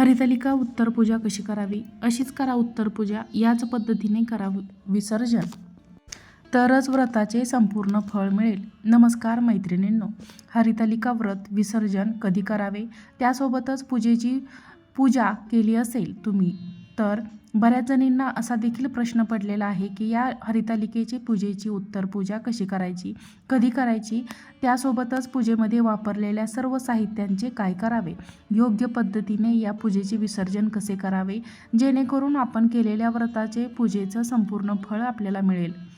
हरितालिका उत्तर पूजा कशी करावी? अशीच करा उत्तर पूजा याच पद्धतीने करा विसर्जन. तरच व्रताचे संपूर्ण फळ मिळेल. नमस्कार मैत्रिणींनो. हरितालिका व्रत विसर्जन कधी करावे? त्यासोबतच पूजेची पूजा केली असेल तुम्ही तर बऱ्याच जणींना असा देखील प्रश्न पडलेला आहे की या हरितालिकेची पूजेची उत्तर पूजा कशी करायची कधी करायची? त्यासोबतच पूजेमध्ये वापरलेल्या सर्व साहित्यांचे काय करावे? योग्य पद्धतीने या पूजेचे विसर्जन कसे करावे? जेणेकरून आपण केलेल्या व्रताचे पूजेचं संपूर्ण फळ आपल्याला मिळेल.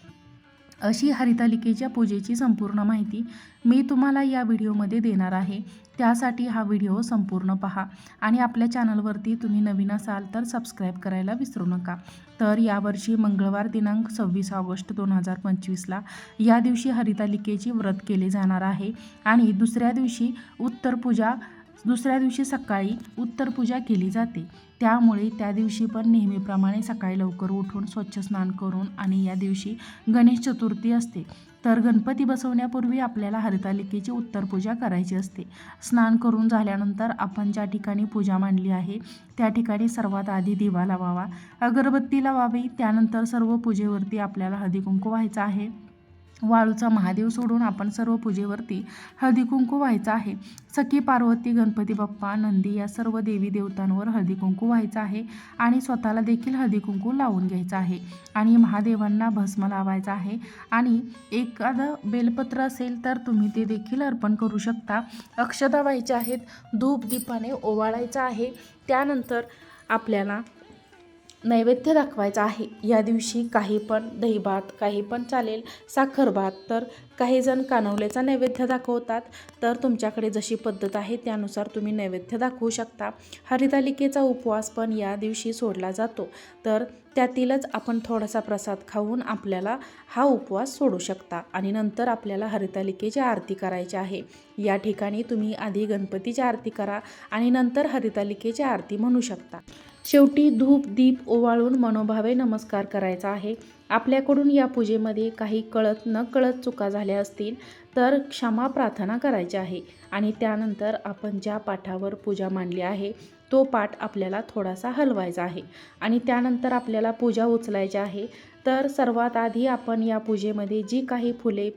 अशी हरितालिकेच्या पूजेची संपूर्ण माहिती मी तुम्हाला या व्हिडिओमध्ये देणार आहे. त्यासाठी हा व्हिडिओ संपूर्ण पहा आणि आपल्या चॅनलवरती तुम्ही नवीन असाल तर सबस्क्राईब करायला विसरू नका. तर यावर्षी मंगळवार दिनांक सव्वीस ऑगस्ट दोन हजार पंचवीसला या दिवशी हरितालिकेची व्रत केले जाणार आहे आणि दुसऱ्या दिवशी उत्तर पूजा दुसऱ्या दिवशी सकाळी उत्तर पूजा केली जाते. त्यामुळे त्या दिवशी पण नेहमीप्रमाणे सकाळी लवकर उठून स्वच्छ स्नान करून आणि या दिवशी गणेश चतुर्थी असते. तर गणपती बसवण्यापूर्वी आपल्याला हरितालिकेची उत्तर पूजा करायची असते. स्नान करून झाल्यानंतर आपण ज्या ठिकाणी पूजा मांडली आहे त्या ठिकाणी सर्वात आधी दिवा लावावा अगरबत्ती लावावी त्यानंतर सर्व पूजेवरती आपल्याला हळदी कुंकू व्हायचं आहे. वाळूचा महादेव सोडून आपण सर्व पूजेवरती हळदी कुंकू व्हायचं आहे. सखी पार्वती गणपती बाप्पा नंदी या सर्व देवी देवतांवर हळदी कुंकू व्हायचं आहे आणि स्वतःला देखील हळदी कुंकू लावून घ्यायचं आहे आणि महादेवांना भस्म लावायचं आहे. आणि एखादं बेलपत्र असेल तर तुम्ही ते देखील अर्पण करू शकता. अक्षता व्हायच्या आहेत धूप दीपाने ओवाळायचं आहे. त्यानंतर आपल्याला नैवेद्य दाखवायचा आहे. या दिवशी काही पण दहीभात काही पण चालेल साखरभात तर काही जण कानवलेचा नैवेद्य दाखवतात. तर तुमच्याकडे जशी पद्धत आहे त्यानुसार तुम्ही नैवेद्य दाखवू शकता. हरितालिकेचा उपवास पण या दिवशी सोडला जातो. तर त्यातीलच आपण थोडासा प्रसाद खाऊन आपल्याला हा उपवास सोडू शकता आणि नंतर आपल्याला हरितालिकेची आरती करायची आहे. या ठिकाणी तुम्ही आधी गणपतीची आरती करा आणि नंतर हरितालिकेची आरती म्हणू शकता. शेवटी धूप दीप ओवाळून मनोभावे नमस्कार करायचा आहे. आपल्याकडून या पूजेमध्ये काही कळत न कळत चुका झाल्या असतील तर क्षमा प्रार्थना करायची आहे. आणि त्यानंतर आपण ज्या पाठावर पूजा मांडली आहे तो पाठ आपल्याला थोडासा हलवायचा आहे. आणि त्यानंतर आपल्याला पूजा उचलायची आहे. तर सर्वात आधी आपण या पूजेमध्ये जी काही फुले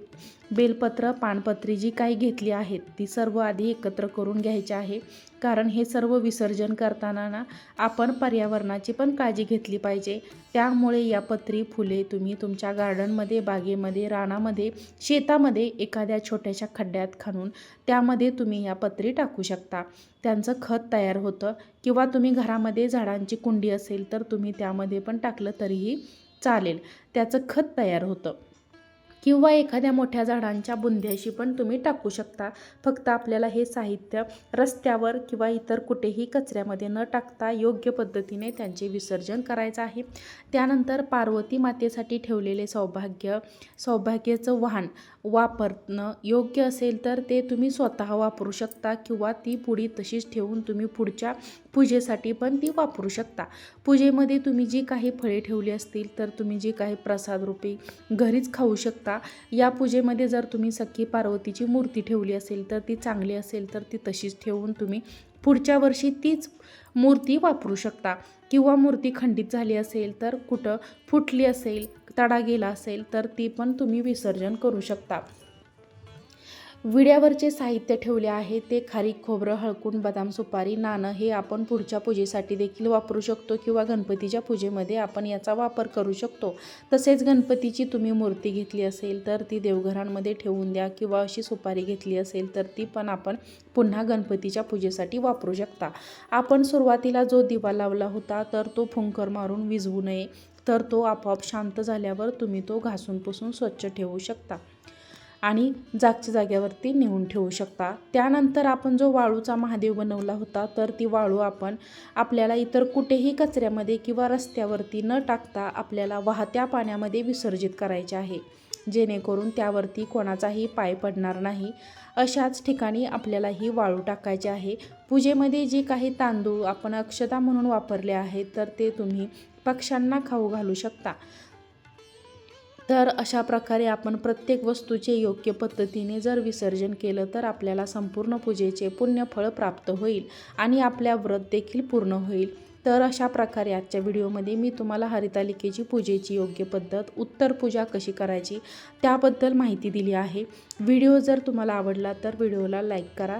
बेलपत्र पानपत्री जी काही घेतली आहेत ती सर्व आधी एकत्र करून घ्यायची आहे. कारण हे सर्व विसर्जन करताना ना आपण पर्यावरणाची पण काळजी घेतली पाहिजे. त्यामुळे या पत्री फुले तुम्ही तुमच्या गार्डनमध्ये बागेमध्ये रानामध्ये शेतामध्ये एका एखाद्या छोट्याशा खड्ड्यात खणून त्यामध्ये तुम्ही या पत्री टाकू शकता. त्यांचं खत तयार होतं किंवा तुम्ही घरामध्ये झाडांची कुंडी असेल तर तुम्ही त्यामध्ये पण टाकलं तरीही चालेल. त्याचं खत तयार होतं. किंवा एखाद्या मोठ्या झाडांच्या बुंध्याशी पण तुम्ही टाकू शकता. फक्त आपल्याला हे साहित्य रस्त्यावर किंवा इतर कुठेही कचऱ्यामध्ये न टाकता योग्य पद्धतीने त्यांचे विसर्जन करायचं आहे. त्यानंतर पार्वती मातेसाठी ठेवलेले सौभाग्य सौभाग्याचं वाहन वापरणं योग्य असेल तर ते तुम्ही स्वतः वापरू शकता किंवा ती पुडी तशीच ठेवून तुम्ही पुढच्या पूजेसाठी पण ती वापरू शकता. पूजेमध्ये तुम्ही जी काही फळे ठेवली असतील तर तुम्ही जी काही प्रसाद रूपी घरीच खाऊ शकता. या पूजेमध्ये जर तुम्ही सखी पार्वतीची मूर्ती ठेवली असेल तर ती चांगली असेल तर ती तशीच ठेवून तुम्ही पुढच्या वर्षी तीच मूर्ती वापरू शकता. किंवा मूर्ती खंडित झाली असेल तर कुठं फुटली असेल तडा गेला असेल तर ती पण तुम्ही विसर्जन करू शकता. विड्यावरचे साहित्य ठेवले आहे ते खारीक खोबरं हळकून बदाम सुपारी नाणं हे आपण पुढच्या पूजेसाठी देखील वापरू शकतो किंवा गणपतीच्या पूजेमध्ये आपण याचा वापर करू शकतो. तसेच गणपतीची तुम्ही मूर्ती घेतली असेल तर ती देवघरांमध्ये ठेवून द्या किंवा अशी सुपारी घेतली असेल तर ती पण आपण पुन्हा गणपतीच्या पूजेसाठी वापरू शकता. आपण सुरुवातीला जो दिवा लावला होता तर तो फुंकर मारून विझवू नये तर तो आपोआप शांत झाल्यावर तुम्ही तो घासून पुसून स्वच्छ ठेवू शकता. आणि जागच्या जाग्यावरती नेऊन ठेवू शकता. त्यानंतर आपण जो वाळूचा महादेव बनवला होता तर ती वाळू आपण आपल्याला इतर कुठेही कचऱ्यामध्ये किंवा रस्त्यावरती न टाकता आपल्याला वाहत्या पाण्यामध्ये विसर्जित करायचे आहे. जेणेकरून त्यावरती कोणाचाही पाय पडणार नाही. अशाच ठिकाणी आपल्याला ही वाळू टाकायची आहे. पूजेमध्ये जे काही तांदूळ आपण अक्षता म्हणून वापरले आहेत तर ते तुम्ही पक्ष्यांना खाऊ घालू शकता. तर अशा प्रकारे आपण प्रत्येक वस्तूचे योग्य पद्धतीने जर विसर्जन केलं तर आपल्याला संपूर्ण पूजेचे पुण्यफळ प्राप्त होईल आणि आपल्या व्रत देखील पूर्ण होईल. तर अशा प्रकारे आजच्या व्हिडिओमध्ये मी तुम्हाला हरितालिकेची पूजेची योग्य पद्धत उत्तर पूजा कशी करायची त्याबद्दल माहिती दिली आहे. व्हिडिओ जर तुम्हाला आवडला तर व्हिडिओला लाईक करा.